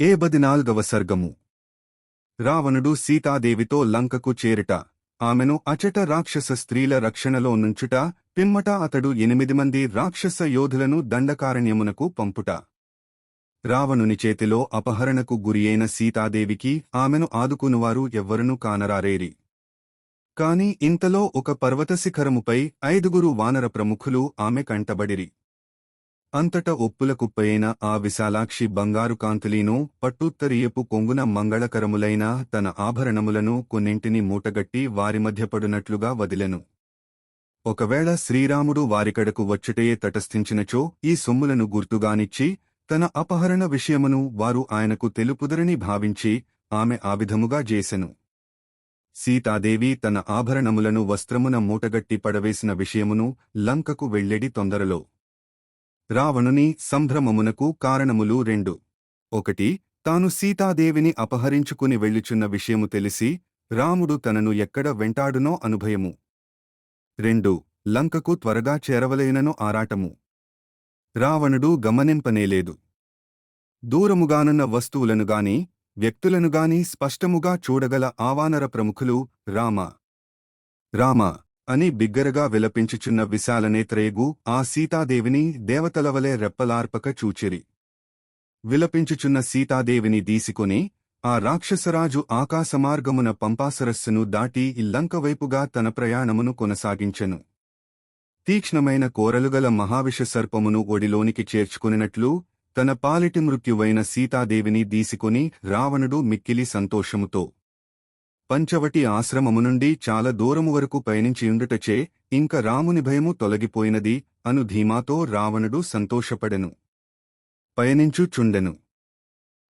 ఏ బదినాల్గవ సర్గము. రావణుడు సీతాదేవితో లంకకు చేరుట. ఆమెను అచట రాక్షస స్త్రీల రక్షణలో నుంచుట పిమ్మట అతడు ఎనిమిది మంది రాక్షస యోధులను దండకారణ్యమునకు పంపుట. రావణుని చేతిలో అపహరణకు గురియైన సీతాదేవికి ఆమెను ఆదుకునువారు ఎవ్వరునూ కానరారేరి. కాని ఇంతలో ఒక పర్వత శిఖరముపై ఐదుగురు వానర ప్రముఖులు ఆమె కంటబడిరి. అంతట ఒప్పుల కుప్పయైన ఆ విశాలాక్షి బంగారు కాంతులీను పట్టుత్తరియపు కొంగున మంగళకరములైన తన ఆభరణములను కొన్నింటిని మూటగట్టి వారి మధ్య వదిలెను. ఒకవేళ శ్రీరాముడు వారికడకు వచ్చుటయే తటస్థించినచో ఈ సొమ్ములను గుర్తుగానిచ్చి తన అపహరణ విషయమును వారు ఆయనకు తెలుపుదరని భావించి ఆమె ఆ విధముగా చేసెను. సీతాదేవి తన ఆభరణములను వస్త్రమున మూటగట్టి పడవేసిన విషయమును లంకకు వెళ్ళెడి తొందరలో. రావణుని సంభ్రమమునకు కారణములు రెండు. ఒకటి తాను సీతాదేవిని అపహరించుకుని వెళ్ళుచున్న విషయము తెలిసి రాముడు తనను ఎక్కడ వెంటాడునో అనుభయము. రెండు లంకకు త్వరగా చేరవలేనను ఆరాటము. రావణుడు గమనింపనేలేదు. దూరముగానున్న వస్తువులను గాని వ్యక్తులను గాని స్పష్టముగా చూడగల ఆవానర ప్రముఖులు రామ. రామ అని బిగ్గరగా విలపించుచున్న విశాలనేత్రేగు ఆ సీతాదేవిని దేవతలవలే రెప్పలార్పక చూచిరి. విలపించుచున్న సీతాదేవిని దీసికొని ఆ రాక్షసరాజు ఆకాశమార్గమున పంపాసరస్సును దాటి ఇల్లంకవైపుగా తన ప్రయాణమును కొనసాగించెను. తీక్ష్ణమైన కోరలుగల మహావిష సర్పమును ఒడిలోనికి చేర్చుకునినట్లు తన పాలిటి మృత్యువైన సీతాదేవిని దీసికొని రావణుడు మిక్కిలి సంతోషముతో పంచవటి ఆశ్రమము నుండి చాలా దూరము వరకు పయనించియుండుటచే ఇంక రాముని భయము తొలగిపోయినది అను ధీమాతో రావణుడు సంతోషపడెను. పయనించుచుండెను.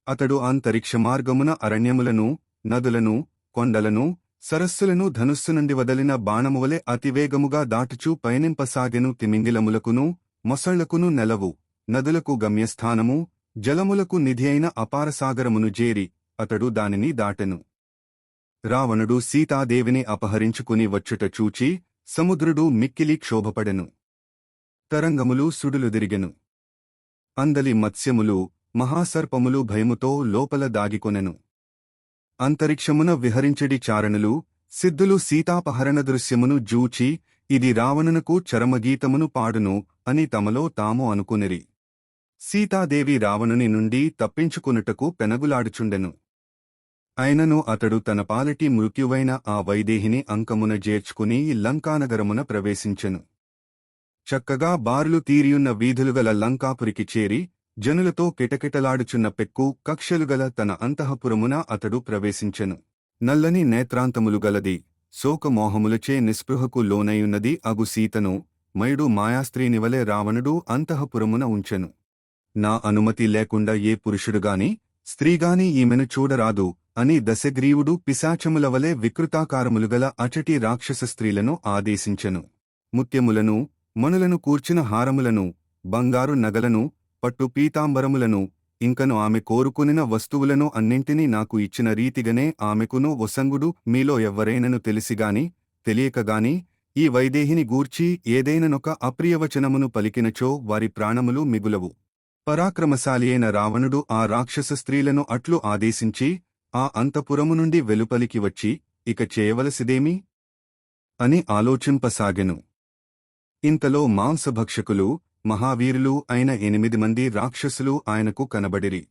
అతడు అంతరిక్ష మార్గమున అరణ్యములను నదులను కొండలను సరస్సులను ధనుస్సు నుండి వదలిన బాణమువలె అతివేగముగా దాటుచూ పయనింపసాగెను తిమింగిలములకును మొసళ్ళకును నెలవు నదులకు గమ్యస్థానము జలములకు నిధి అయిన అపారసాగరమును జేరి అతడు దానిని దాటెను. రావణుడు సీతాదేవిని అపహరించుకుని వచ్చుట చూచి సముద్రుడు మిక్కిలి క్షోభపడెను. తరంగములు సుడులుదిరిగెను. అందలి మత్స్యములు మహాసర్పములు భయముతో లోపల దాగికొనెను. అంతరిక్షమున విహరించడి చారణులు సిద్ధులు సీతాపహరణ దృశ్యమును జూచి ఇది రావణునకు చరమగీతమును పాడును అని తమలో తాము అనుకునిరి. సీతాదేవి రావణుని నుండి తప్పించుకునుటకు పెనగులాడుచుండెను. అయినను అతడు తన పాలటి మృత్యువైన ఆ వైదేహిని అంకమున చేర్చుకుని లంకానగరమున ప్రవేశించెను. చక్కగా బారులు తీరియున్న వీధులుగల లంకాపురికి చేరి జనులతో కిటకిటలాడుచున్న పెక్కు కక్షలుగల తన అంతఃపురమున అతడు ప్రవేశించెను. నల్లని నేత్రాంతములు గలది శోకమోహములచే నిస్పృహకు లోనయున్నది అగు సీతను మయుడు మాయాస్త్రీనివలే రావణుడు అంతఃపురమున ఉంచెను. నా అనుమతి లేకుండా ఏ పురుషుడుగాని స్త్రీగాని ఈమెను చూడరాదు అని దశగ్రీవుడు పిశాచములవలే వికృతాకారములుగల అచటి రాక్షస స్త్రీలను ఆదేశించెను. ముత్యములను మనులను కూర్చిన హారములను బంగారు నగలను పట్టు పీతాంబరములను ఇంకను ఆమె కోరుకునిన వస్తువులను అన్నింటినీ నాకు ఇచ్చిన రీతిగనే ఆమెకును వసంగుడు మీలో ఎవ్వరైనను తెలిసిగాని తెలియకగాని ఈ వైదేహిని గూర్చి ఏదైననొక అప్రియవచనమును పలికినచో వారి ప్రాణములు మిగులవు. పరాక్రమశాలి అయిన రావణుడు ఆ రాక్షస స్త్రీలను అట్లు ఆదేశించి ఆ అంతపురము నుండి వెలుపలికి వచ్చి ఇక చేయవలసిదేమి? అని ఆలోచింపసాగెను. ఇంతలో మాంసభక్షకులు మహావీరులు అయిన ఎనిమిది మంది రాక్షసులు ఆయనకు కనబడిరి.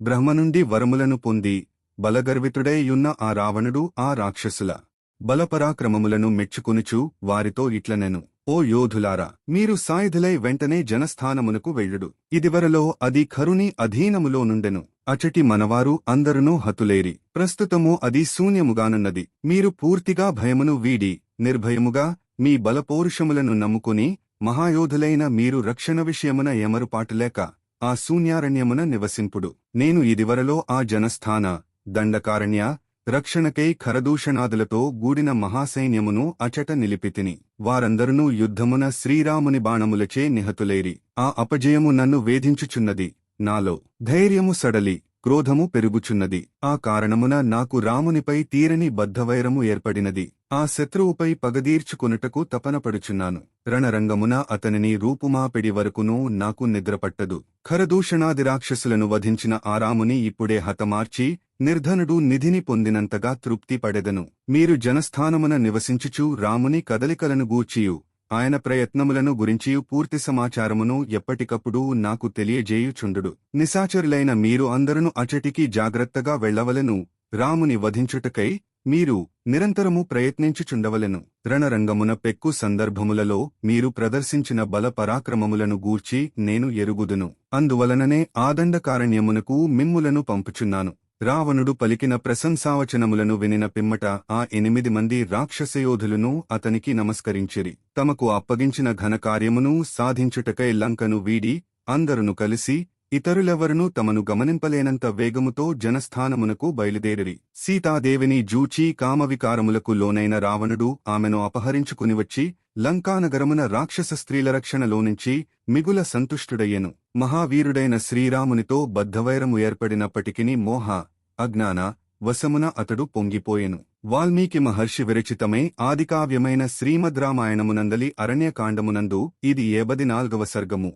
బ్రహ్మ నుండి వరములను పొంది బలగర్వితుడైయున్న ఆ రావణుడు ఆ రాక్షసుల బలపరాక్రమములను మెచ్చుకొనుచు వారితో ఇట్లనెను. ఓ యోధులారా మీరు సాయుధులై వెంటనే జనస్థానమునకు వెళ్ళుడు. ఇదివరలో అది ఖరుని అధీనములో నుండెను. అచటి మనవారు అందరునూ హతులేరి. ప్రస్తుతము అది శూన్యముగానున్నది. మీరు పూర్తిగా భయమును వీడి నిర్భయముగా మీ బలపౌరుషములను నమ్ముకుని మహాయోధులైన మీరు రక్షణ విషయమున ఎమరుపాటులేక ఆ శూన్యారణ్యమున నివసింపుడు. నేను ఇదివరలో ఆ జనస్థాన దండకారణ్య రక్షణకై ఖరదూషణాదులతో గూడిన మహాసైన్యమును అచట నిలిపితిని. వారందరునూ యుద్ధమున శ్రీరాముని బాణములచే నిహతులేరి. ఆ అపజయము నన్ను వేధించుచున్నది. నాలో ధైర్యము సడలి క్రోధము పెరుగుచున్నది. ఆ కారణమున నాకు రామునిపై తీరని బద్ధవైరము ఏర్పడినది. ఆ శత్రువుపై పగదీర్చుకొనుటకు తపనపడుచున్నాను. రణరంగమున అతనిని రూపుమాపెడి వరకునూ నాకు నిద్రపట్టదు. ఖరదూషణాది రాక్షసులను వధించిన ఆరాముని ఇప్పుడే హతమార్చి నిర్ధనుడు నిధిని పొందినంతగా తృప్తి పడెదను. మీరు జనస్థానమున నివసించుచూ రాముని కదలికలను గూచియు ఆయన ప్రయత్నములను గురించి పూర్తి సమాచారమును ఎప్పటికప్పుడు నాకు తెలియజేయుచుండుడు. నిశాచరులైన మీరు అందరును అచటికి జాగ్రత్తగా వెళ్ళవలను రాముని వధించుటకై మీరు నిరంతరము ప్రయత్నించుచుండవలెను. రణరంగమున పెక్కు సందర్భములలో మీరు ప్రదర్శించిన బల పరాక్రమములను గూర్చి నేను ఎరుగుదును. అందువలననే ఆదండకారణ్యమునకు మిమ్ములను పంపుచున్నాను. రావణుడు పలికిన ప్రశంసావచనములను వినిన పిమ్మట ఆ ఎనిమిది మంది రాక్షసయోధులను అతనికి నమస్కరించిరి. తమకు అప్పగించిన ఘనకార్యమును సాధించుటకై లంకను వీడి అందరును కలిసి ఇతరులెవరునూ తమను గమనింపలేనంత వేగముతో జనస్థానమునకు బయలుదేరిరి. సీతాదేవిని జూచి కామవికారములకు లోనైన రావణుడు ఆమెను అపహరించుకుని వచ్చి లంకానగరమున రాక్షస స్త్రీల రక్షణలోనుంచి మిగుల సంతుష్టుడయ్యెను. మహావీరుడైన శ్రీరామునితో బద్ధవైరము ఏర్పడినప్పటికిని మోహ అజ్ఞాన వశమున అతడు పొంగిపోయెను. వాల్మీకి మహర్షి విరచితమే ఆదికావ్యమైన శ్రీమద్ రామాయణమునందలి అరణ్యకాండమునందు ఇది ఏబది నాల్గవ సర్గము.